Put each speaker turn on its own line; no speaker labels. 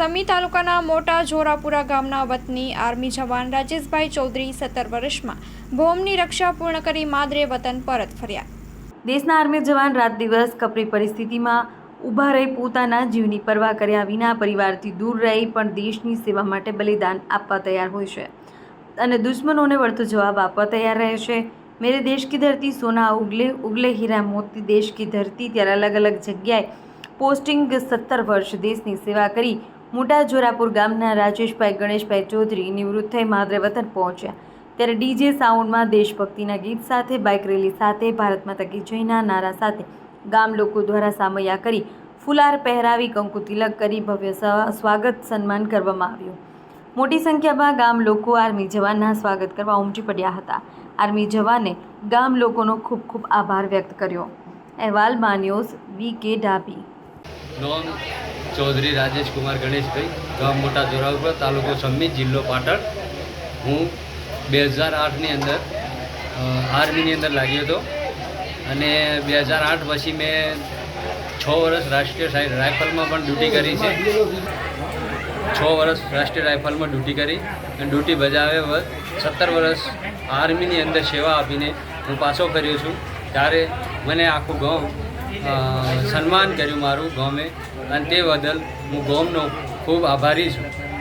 સમી તાલુકાના મોટા જોરાપુરા ગામના વતની આર્મી જવાન રાજેશભાઈ ચૌધરી સત્તર વર્ષમાં ભોમની રક્ષા પૂર્ણ કરી માદરે વતન પરત ફર્યા.
દેશના આર્મી જવાન રાત દિવસ કપરી પરિસ્થિતિમાં ઊભા રહી પોતાના જીવની પરવા કર્યા વિના પરિવારથી દૂર રહી પણ દેશની સેવા માટે બલિદાન આપવા તૈયાર હોય છે અને દુશ્મનોને વળતો જવાબ આપવા તૈયાર રહે છે. મેરે દેશ કી ધરતી સોના ઉગલે ઉગલે હીરા મોતી દેશ કી ધરતી, ત્યારે અલગ અલગ જગ્યાએ પોસ્ટિંગ સત્તર વર્ષ દેશની સેવા કરી મોટા જોરાપુર ગામના રાજેશભાઈ, ગણેશભાઈ ચૌધરી નિવૃત્ત થઈ માદરે વતન પહોંચ્યા. ત્યારે ડીજે સાઉન્ડમાં દેશભક્તિના ગીત સાથે, બાઇક રેલી સાથે, ભારત માતા કી જયના નારા સાથે ગામ લોકો દ્વારા સામૈયા કરી ફુલાર પહેરાવી કંકુ તિલક કરી ભવ્ય સ્વાગત સન્માન કરવામાં આવ્યું. મોટી સંખ્યામાં ગામ લોકો આર્મી જવાનના સ્વાગત કરવા ઉમટી પડ્યા હતા. આર્મી જવાને ગામ લોકોનો ખૂબ ખૂબ આભાર વ્યક્ત કર્યો. અહેવાલ માન્યોસ વી કે ડાભી.
ચૌધરી રાજેશ કુમાર ગણેશભાઈ ગામ મોટા જોરાવપુર તાલુકો સમ્મી જિલ્લો પાટણ. હું બે હજાર આઠની અંદર આર્મીની અંદર લાગ્યો હતો. અને બે હજાર આઠ પછી મેં છ વર્ષ રાષ્ટ્રીય સાઈ- રાઇફલમાં પણ ડ્યુટી કરી છે. છ વર્ષ રાષ્ટ્રીય રાઇફલમાં ડ્યુટી કરી અને ડ્યુટી બજાવ્યા સત્તર વર્ષ આર્મીની અંદર સેવા આપીને હું પાછો કર્યો છું. ત્યારે મને આખું ગામ સન્માન કર્યું મારું ગામે. અને તે બદલ હું ગામનો ખૂબ આભારી છું.